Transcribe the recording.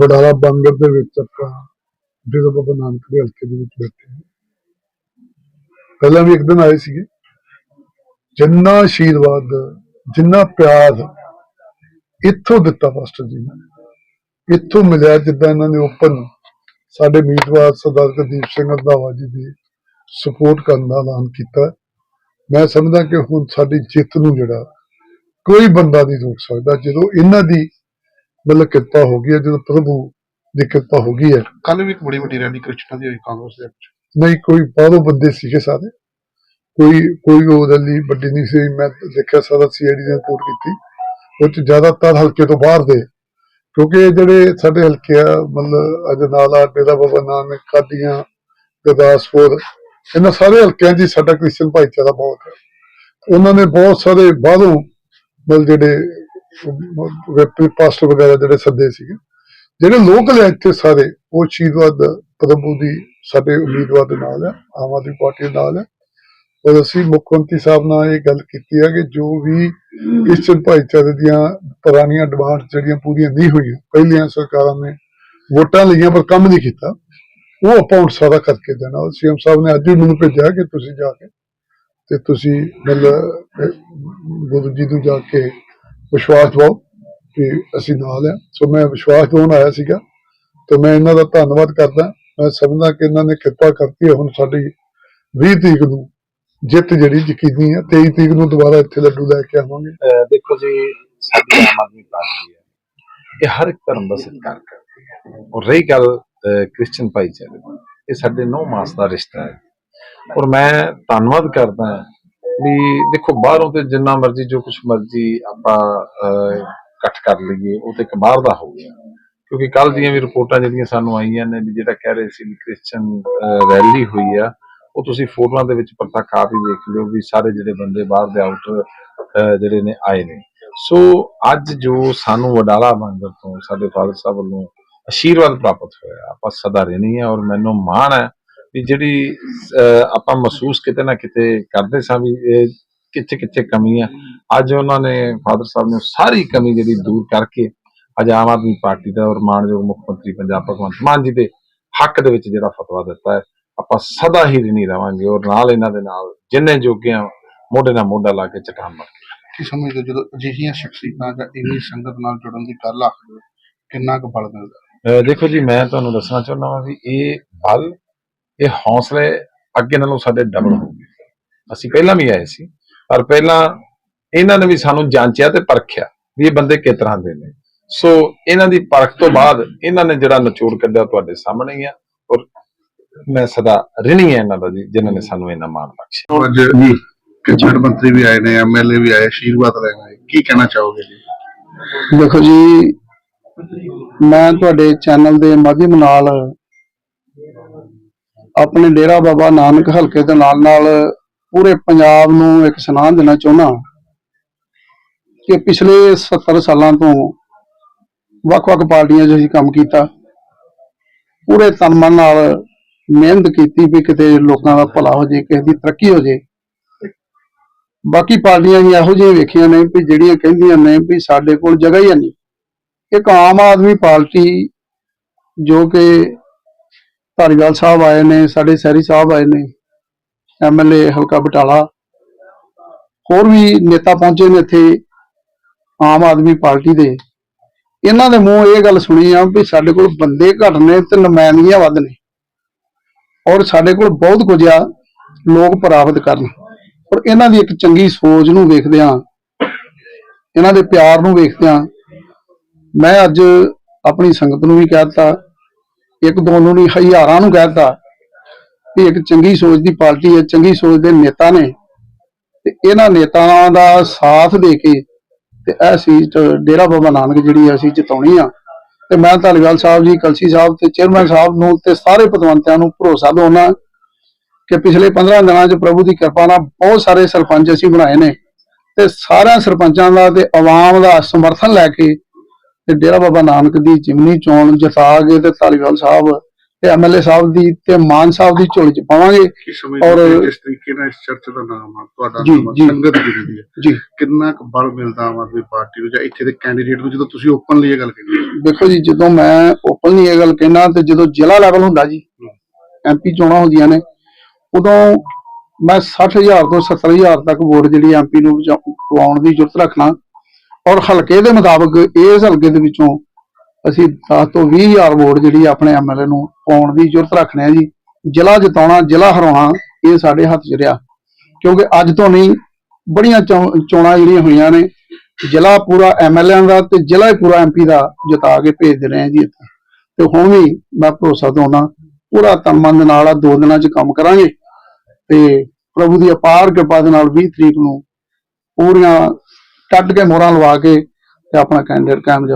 ਬਡਾਲਾ ਬੰਗਰ ਦੇ ਵਿੱਚ ਆਪਾਂ ਡੇਰਾ ਬਾਬਾ ਨਾਨਕ ਦੇ ਹਲਕੇ ਦੇ ਵਿੱਚ ਬੈਠੇ ਪਹਿਲਾਂ ਵੀ ਇੱਕ ਦਿਨ ਆਏ ਸੀਗੇ। ਜਿੰਨਾ ਆਸ਼ੀਰਵਾਦ ਜਿੰਨਾ ਪਿਆਰ ਇੱਥੋਂ ਦਿੱਤਾ ਮਾਸਟਰ ਜੀ ਨੇ। ਇੱਥੋਂ ਮਿਲਿਆ ਜਿੱਦਾਂ ਇਹਨਾਂ ਨੇ ਓਪਨ ਸਾਡੇ ਉਮੀਦਵਾਰ ਸਰਦਾਰ ਕੁਲਦੀਪ ਸਿੰਘ ਰੰਧਾਵਾ ਜੀ ਦੀ ਸਪੋਰਟ ਕਰਨ ਦਾ ਐਲਾਨ ਕੀਤਾ। ਮੈਂ ਸਮਝਦਾ ਕਿ ਹੁਣ ਸਾਡੀ ਜਿੱਤ ਨੂੰ ਜਿਹੜਾ ਕੋਈ ਬੰਦਾ ਨਹੀਂ ਰੋਕ ਸਕਦਾ। ਜਦੋਂ ਇਹਨਾਂ ਦੀ ਮਤਲਬ ਕਿਰਪਾ ਹੋ ਗਈ ਹੈ ਜਦੋਂ ਪ੍ਰਭੂ ਦੀ ਕਿਰਪਾ ਹੋ ਗਈ ਹੈ। ਕੱਲ ਵੀ ਇੱਕ ਬੜੀ ਵੱਡੀ ਰੈਲੀ ਕ੍ਰਿਸ਼ਨਾ ਦੀ ਹੋਈ ਕਾਂਗਰਸ ਦੇ ਵਿੱਚ। ਨਹੀਂ ਕੋਈ ਬਾਹਰੋਂ ਬੰਦੇ ਸੀਗੇ ਸਾਰੇ। ਕੋਈ ਕੋਈ ਉਹ ਰੈਲੀ ਵੱਡੀ ਨਹੀਂ ਸੀ। ਮੈਂ ਦੇਖਿਆ ਸਾਰਾ ਸੀਆਈਡੀ ਨੇ ਰਿਪੋਰਟ ਕੀਤੀ। ਉਹ ਚ ਜ਼ਿਆਦਾਤਰ ਹਲਕੇ ਤੋਂ ਬਾਹਰ ਦੇ। ਕਿਉਂਕਿ ਜਿਹੜੇ ਸਾਡੇ ਹਲਕੇ ਆ ਮਤਲਬ ਅਜਨਾਲਾ ਡੇਰਾ ਬਾਬਾ ਨਾਨਕ ਕਾਦੀਆਂ ਗੁਰਦਾਸਪੁਰ ਇਹਨਾਂ ਸਾਰੇ ਹਲਕਿਆਂ ਹੀ ਸਾਡਾ ਕ੍ਰਿਸਚਨ ਭਾਈਚਾਰਾ ਬਹੁਤ ਹੈ। ਉਹਨਾਂ ਨੇ ਬਹੁਤ ਸਾਰੇ ਬਾਹਰੋਂ ਮਤਲਬ ਜਿਹੜੇ ਪਾਸਟਰ ਵਗੈਰਾ ਜਿਹੜੇ ਸੱਦੇ ਸੀਗੇ, ਜਿਹੜੇ ਲੋਕਲ ਇੱਥੇ ਸਾਰੇ, ਉਹ ਆਸ਼ੀਰਵਾਦ ਪ੍ਰਭੂ ਦੀ ਸਾਡੇ ਉਮੀਦਵਾਰ ਦੇ ਨਾਲ ਹੈ, ਆਮ ਆਦਮੀ ਪਾਰਟੀ ਦੇ ਨਾਲ ਹੈ। ਔਰ ਅਸੀਂ ਮੁੱਖ ਮੰਤਰੀ ਸਾਹਿਬ ਨਾਲ ਇਹ ਗੱਲ ਕੀਤੀ ਹੈ ਕਿ ਜੋ ਵੀ ਕ੍ਰਿਸਚਨ ਭਾਈਚਾਰੇ ਦੀਆਂ ਪੁਰਾਣੀਆਂ ਡਿਮਾਂਡ ਜਿਹੜੀਆਂ ਪੂਰੀਆਂ ਨਹੀਂ ਹੋਈਆਂ, ਪਹਿਲੀਆਂ ਸਰਕਾਰਾਂ ਨੇ ਵੋਟਾਂ ਲਈਆਂ ਪਰ ਕੰਮ ਨਹੀਂ ਕੀਤਾ, ਉਹ ਆਪਾਂ ਹੁਣ ਸਾਰਾ ਕਰਕੇ ਦੇਣਾ। ਸੀਐਮ ਸਾਹਿਬ ਨੇ ਅੱਜ ਵੀ ਮੈਨੂੰ ਭੇਜਿਆ ਕਿ ਤੁਸੀਂ ਜਾ ਕੇ ਤੇ ਤੁਸੀਂ ਮਤਲਬ ਗੁਰੂ ਜੀ ਨੂੰ ਜਾ ਕੇ ਵਿਸ਼ਵਾਸ ਦਿਵਾਓ ਕਿ ਅਸੀਂ ਨਾਲ ਹਾਂ। ਸੋ ਮੈਂ ਵਿਸ਼ਵਾਸ ਦਿਵਾਉਣ ਆਇਆ ਸੀਗਾ ਤੇ ਮੈਂ ਇਹਨਾਂ ਦਾ ਧੰਨਵਾਦ ਕਰਦਾ। ਮੈਂ ਸਮਝਦਾ ਕਿ ਇਹਨਾਂ ਨੇ ਕਿਰਪਾ ਕਰਤੀ ਹੈ ਹੁਣ ਸਾਡੀ 20 ਤਰੀਕ ਨੂੰ ਜਿੱਤ ਜਿਹੜੀ ਯਕੀਨੀ ਹੈ 23 ਤਰੀਕ ਨੂੰ ਦੁਬਾਰਾ ਇੱਥੇ ਲੱਡੂ ਲੈ ਕੇ ਆਵਾਂਗੇ। ਦੇਖੋ ਜੀ, ਸਾਡੀ ਆਮ ਆਦਮੀ ਪਾਰਟੀ ਹੈ। ਇਹ ਹਰ ਇੱਕ ਧਰਮ ਦਾ ਸਤਿਕਾਰ ਕਰਦੀ ਹੈ। ਔਰ ਰਹੀ ਗੱਲ, ਅਹ ਕ੍ਰਿਸਚੀਅਨ ਭਾਈਚਾਰੇ ਦੀ, ਇਹ ਸਾਡੇ ਨੌ ਮਾਸ ਦਾ ਰਿਸ਼ਤਾ ਹੈ। ਔਰ ਮੈਂ ਧੰਨਵਾਦ ਕਰਦਾ ਵੀ ਦੇਖੋ ਬਾਹਰੋਂ ਤੇ ਜਿੰਨਾ ਮਰਜ਼ੀ ਜੋ ਕੁਝ ਮਰਜ਼ੀ ਆਪਾਂ ਇਕੱਠ ਕਰ ਲਈਏ, ਉਹ ਤੇ ਇੱਕ ਬਾਹਰ ਦਾ ਹੋ ਗਿਆ ਕਿਉਂਕਿ ਕੱਲ ਦੀਆਂ ਵੀ ਰਿਪੋਰਟਾਂ ਜਿਹੜੀਆਂ ਸਾਨੂੰ ਆਈਆਂ ਨੇ ਵੀ ਜਿਹੜਾ ਕਹਿ ਰਹੇ ਸੀ ਵੀ ਕ੍ਰਿਸਚੀਅਨ ਰੈਲੀ ਹੋਈ ਆ, ਉਹ ਤੁਸੀਂ ਫੋਟੋਆਂ ਦੇ ਵਿੱਚ ਪ੍ਰਤੱਖ ਆਪ ਹੀ ਦੇਖ ਲਿਓ ਵੀ ਸਾਰੇ ਜਿਹੜੇ ਬੰਦੇ ਬਾਹਰ ਦੇ ਆਊਟਰ ਜਿਹੜੇ ਨੇ ਆਏ ਨੇ। ਸੋ ਅੱਜ ਜੋ ਸਾਨੂੰ ਵਡਾਲਾ ਮੰਦਰ ਤੋਂ ਸਾਡੇ ਫਾਦਰ ਸਾਹਿਬ ਵੱਲੋਂ ਆਸ਼ੀਰਵਾਦ ਪ੍ਰਾਪਤ ਹੋਇਆ, ਆਪਾਂ ਸਦਾ ਰਹਿਣੀ ਹੈ ਔਰ ਮੈਨੂੰ ਮਾਣ ਹੈ ਵੀ ਜਿਹੜੀ ਆਪਾਂ ਮਹਿਸੂਸ ਕਿਤੇ ਨਾ ਕਿਤੇ ਕਰਦੇ ਸਾਂ ਵੀ ਇਹ ਕਿੱਥੇ ਕਿੱਥੇ ਕਮੀ ਆ। ਅੱਜ ਉਹਨਾਂ ਨੇ ਫਾਦਰ ਸਾਹਿਬ ਨੇ ਸਾਰੀ ਕਮੀ ਜਿਹੜੀ ਦੂਰ ਕਰਕੇ ਅੱਜ ਆਮ ਆਦਮੀ ਪਾਰਟੀ ਦਾ ਔਰ ਮਾਨਯੋਗ ਮੁੱਖ ਮੰਤਰੀ ਪੰਜਾਬ ਭਗਵੰਤ ਮਾਨ ਜੀ ਦੇ ਹੱਕ ਦੇ ਵਿੱਚ ਜਿਹੜਾ ਫਤਵਾ ਦਿੱਤਾ ਹੈ ਆਪਾਂ ਸਦਾ ਹੀ ਰਹਿਣੀ ਰਵਾਂਗੇ ਔਰ ਨਾਲ ਇਹਨਾਂ ਦੇ ਨਾਲ ਜਿੰਨੇ ਜੋਗੇ ਆ ਮੋਢੇ ਨਾਲ ਮੋਢਾ ਲਾ ਕੇ ਚਟਾਨ ਮਾਰ ਕੀ ਸਮਝਦੇ ਜਦੋਂ ਅਜਿਹੀਆਂ ਸ਼ਖਸੀਅਤਾਂ ਜਾਂ ਇੰਨੀ ਸੰਗਤ ਨਾਲ ਜੁੜਨ ਦੀ ਗੱਲ ਆਖਦੇ ਕਿੰਨਾ ਕੁ ਬਲ ਮਿਲਦਾ? ਦੇਖੋ ਜੀ ਮੈਂ ਤੁਹਾਨੂੰ ਦੱਸਣਾ ਚਾਹੁੰਦਾ ਹਾਂ ਵੀ ਇਹ ਬਲ ਇਹ ਹੌਸਲੇ ਅੱਗੇ ਨਾਲੋਂ ਸਾਡੇ ਡਬਲ ਹੋ ਗਏ। ਅਸੀਂ ਪਹਿਲਾਂ ਵੀ ਆਏ ਸੀ ਪਰ ਪਹਿਲਾਂ ਇਹਨਾਂ ਨੇ ਵੀ ਸਾਨੂੰ ਜਾਂਚਿਆ ਤੇ ਪਰਖਿਆ ਵੀ ਇਹ ਬੰਦੇ ਕਿਸ ਤਰ੍ਹਾਂ ਦੇ ਨੇ। ਸੋ ਇਹਨਾਂ ਦੀ ਪਰਖ ਤੋਂ ਬਾਅਦ ਇਹਨਾਂ ਨੇ ਜਿਹੜਾ ਨਿਚੋੜ ਕੱਢਿਆ ਤੁਹਾਡੇ ਸਾਹਮਣੇ ਹੀ ਆ ਔਰ ਮੈਂ ਸਦਾ ਰਿਣੀ ਹੈ ਇਹਨਾਂ ਦਾ ਜੀ ਜਿਨ੍ਹਾਂ ਨੇ ਸਾਨੂੰ ਇਹਨਾਂ ਮਾਣ ਬਖਸ਼ਿਆ। ਅੱਜ ਜੀ ਕੈਬਨਿਟ ਮੰਤਰੀ ਵੀ ਆਏ ਨੇ ਐਮਐਲਏ ਵੀ ਆਏ ਆਸ਼ੀਰਵਾਦ ਲੈਣ ਆਏ ਕੀ ਕਹਿਣਾ ਚਾਹੋਗੇ ਜੀ? ਦੇਖੋ ਜੀ ਮੈਂ ਤੁਹਾਡੇ ਚੈਨਲ ਦੇ ਮਾਧਿਅਮ ਨਾਲ ਆਪਣੇ ਡੇਰਾ ਬਾਬਾ ਨਾਨਕ ਹਲਕੇ ਦੇ ਨਾਲ ਨਾਲ ਪੂਰੇ ਪੰਜਾਬ ਨੂੰ ਇੱਕ ਸੁਨਾਹ ਦੇਣਾ ਚਾਹੁੰਦਾ ਕਿ ਪਿਛਲੇ 70 ਸਾਲਾਂ ਤੋਂ ਵੱਖ-ਵੱਖ ਪਾਰਟੀਆਂ 'ਚ ਅਸੀਂ ਕੰਮ ਕੀਤਾ। ਪੂਰੇ ਤਨ ਮਨ ਨਾਲ ਮਿਹਨਤ ਕੀਤੀ ਵੀ ਕਿਤੇ ਲੋਕਾਂ ਦਾ ਭਲਾ ਹੋ ਜੇ, ਕਿਸੇ ਦੀ ਤਰੱਕੀ ਹੋ ਜੇ। ਬਾਕੀ ਪਾਰਟੀਆਂ ਵੀ ਇਹੋ ਜਿਹੀਆਂ ਵੇਖੀਆਂ ਨੇ ਵੀ ਜਿਹੜੀਆਂ ਕਹਿੰਦੀਆਂ ਨੇ ਵੀ ਸਾਡੇ ਕੋਲ ਜਗ੍ਹਾ ਹੀ ਨਹੀਂ। ਇੱਕ ਆਮ ਆਦਮੀ ਪਾਰਟੀ ਜੋ ਕਿ ਧਾਰੀਵਾਲ ਸਾਹਿਬ ਆਏ ਨੇ, ਸਾਡੇ ਸੈਰੀ ਸਾਹਿਬ ਆਏ ਨੇ ਐਮਐਲਏ ਹਲਕਾ ਬਟਾਲਾ। ਹੋਰ ਵੀ ਨੇਤਾ ਪਹੁੰਚੇ ਨੇ ਇੱਥੇ ਆਮ ਆਦਮੀ ਪਾਰਟੀ ਦੇ। ਇਹਨਾਂ ਦੇ ਮੂੰਹ ਇਹ ਗੱਲ ਸੁਣੀ ਆ ਵੀ ਸਾਡੇ ਕੋਲ ਬੰਦੇ ਘੱਟ ਨੇ ਤੇ ਨੁਮਾਇੰਦਗੀਆਂ ਵੱਧ ਨੇ। ਔਰ ਸਾਡੇ ਕੋਲ ਬਹੁਤ ਕੁਝ ਆ, ਲੋਕ ਪ੍ਰਾਪਤ ਕਰਨ। ਔਰ ਇਹਨਾਂ ਦੀ ਇੱਕ ਚੰਗੀ ਸੋਚ ਨੂੰ ਵੇਖਦਿਆਂ ਇਹਨਾਂ ਦੇ ਪਿਆਰ ਨੂੰ ਵੇਖਦਿਆਂ ਮੈਂ ਅੱਜ ਆਪਣੀ ਸੰਗਤ ਨੂੰ ਵੀ ਕਹਿ ਦਿੱਤਾ ਇੱਕ ਦੋ ਨੂੰ ਨਹੀਂ, ਹਜ਼ਾਰਾਂ ਨੂੰ ਕਹਿਤਾ। ਕਿ ਇੱਕ ਚੰਗੀ ਸੋਚ ਦੀ ਪਾਰਟੀ ਹੈ, ਚੰਗੀ ਸੋਚ ਦੇ ਨੇਤਾ ਨੇ। ਤੇ ਇਹਨਾਂ ਨੇਤਾਵਾਂ ਦਾ ਸਾਥ ਦੇ ਕੇ ਤੇ ਇਹ ਸੀਟ ਡੇਰਾ ਬਾਬਾ ਨਾਨਕ ਜਿਹੜੀ ਅਸੀਂ ਜਿਤਾਉਣੀ ਆ। ਤੇ ਮੈਂ ਧਾਲੀਵਾਲ ਸਾਹਿਬ ਜੀ, ਕਲਸੀ ਸਾਹਿਬ ਤੇ ਚੇਅਰਮੈਨ ਸਾਹਿਬ ਨੂੰ ਤੇ ਸਾਰੇ ਪਤਵੰਤਿਆਂ ਨੂੰ ਭਰੋਸਾ ਦਿਵਾਉਣਾ ਕਿ ਪਿਛਲੇ 15 ਦਿਨਾਂ 'ਚ ਪ੍ਰਭੂ ਦੀ ਕਿਰਪਾ ਨਾਲ ਬਹੁਤ ਸਾਰੇ ਸਰਪੰਚ ਅਸੀਂ ਬਣਾਏ ਨੇ। ਤੇ ਸਾਰਿਆਂ ਸਰਪੰਚਾਂ ਦਾ ਤੇ ਆਵਾਮ ਦਾ ਸਮਰਥਨ ਲੈ ਕੇ ਤੇ ਡੇਰਾ ਬਾਬਾ ਨਾਨਕ ਦੀ ਜਿਮਨੀ ਚੋਣ ਕੇ ਤੇ ਧਾਲੀਵਾਲ ਸਾਹਿਬ ਤੇ ਐਮਐਲਏ ਸਾਹਿਬ ਦੀ ਤੇ ਮਾਨ ਸਾਹਿਬ ਦੀ ਝੋਲੀ ਚ ਪਾਵਾਂਗੇ। ਔਰ- ਜਿਸ ਤਰੀਕੇ ਨਾਲ ਇਸ ਚਰਚ ਦਾ ਨਾਮ ਆ ਤੁਹਾਡਾ ਨਾਮ। ਸੰਗਤ ਜਿਹੜੀ ਹੈ ਜੀ। ਕਿੰਨਾ ਕੁ ਬਲ ਮਿਲਦਾ ਆਮ ਆਦਮੀ ਪਾਰਟੀ ਨੂੰ ਜਾਂ ਇੱਥੇ ਦੇ ਕੈਂਡੀਡੇਟ ਨੂੰ ਜਦੋਂ ਤੁਸੀਂ ਓਪਨਲੀ ਇਹ ਗੱਲ ਕਹਿੰਦੇ ਦੇਖੋ ਜੀ ਜਦੋਂ ਮੈਂ ਓਪਨਲੀ ਇਹ ਗੱਲ ਕਹਿਣਾ ਤੇ ਜਦੋਂ ਜ਼ਿਲ੍ਹਾ ਲੈਵਲ ਹੁੰਦਾ ਜੀ ਐਮਪੀ ਚੋਣਾਂ ਹੁੰਦੀਆਂ ਨੇ ਉਦੋਂ ਮੈਂ 60000 ਤੋਂ 70000 ਤੱਕ ਵੋਟ ਜਿਹੜੀ ਐਮਪੀ ਨੂੰ ਪਵਾਉਣ ਦੀ ਜ਼ਰੂਰਤ ਰੱਖਣਾ ਔਰ ਹਲਕੇ ਦੇ ਮੁਤਾਬਕ ਇਸ ਹਲਕੇ ਦੇ ਵਿੱਚੋਂ ਅਸੀਂ 10 ਤੋਂ 20000 ਵੋਟ ਜਿਹੜੀ ਆਪਣੇ ਐਮਐਲਏ ਨੂੰ ਪਾਉਣ ਦੀ ਜ਼ਰੂਰਤ ਰੱਖਦੇ ਹਾਂ ਜੀ। ਜ਼ਿਲ੍ਹਾ ਜਿਤਾਉਣਾ ਜ਼ਿਲ੍ਹਾ ਹਰਾਉਣਾ ਇਹ ਸਾਡੇ ਹੱਥ 'ਚ ਰਿਹਾ। ਕਿਉਂਕਿ ਅੱਜ ਤੋਂ ਨਹੀਂ, ਬੜੀਆਂ ਚੋਣਾਂ ਜਿਹੜੀਆਂ ਹੋਈਆਂ ਨੇ, ਜ਼ਿਲ੍ਹਾ ਪੂਰਾ ਐਮਐਲਏ ਦਾ ਤੇ ਜ਼ਿਲ੍ਹਾ ਹੀ ਪੂਰਾ ਐਮਪੀ ਦਾ ਜਿਤਾ ਕੇ ਭੇਜ ਦੇ ਰਹੇ ਹਾਂ ਜੀ ਇੱਥੇ। ਤੇ ਹੁਣ ਵੀ ਮੈਂ ਭਰੋਸਾ ਦਿਵਾਉਣਾ ਪੂਰਾ ਤਨ ਦੇ ਨਾਲ ਆ, ਦੋ ਦਿਨਾਂ 'ਚ ਕੰਮ ਕਰਾਂਗੇ। ਤੇ ਪ੍ਰਭੂ ਦੀ ਅਪਾਰ ਕਿਰਪਾ ਦੇ ਨਾਲ 20 ਤਰੀਕ ਨੂੰ ਪੂਰੀਆਂ ਕੱਢ ਕੇ ਮੋਹਰਾਂ ਲਵਾ ਕੇ ਤੇ ਆਪਣਾ ਕੈਂਡੀਡੇਟ ਕਾਮਯਾਬ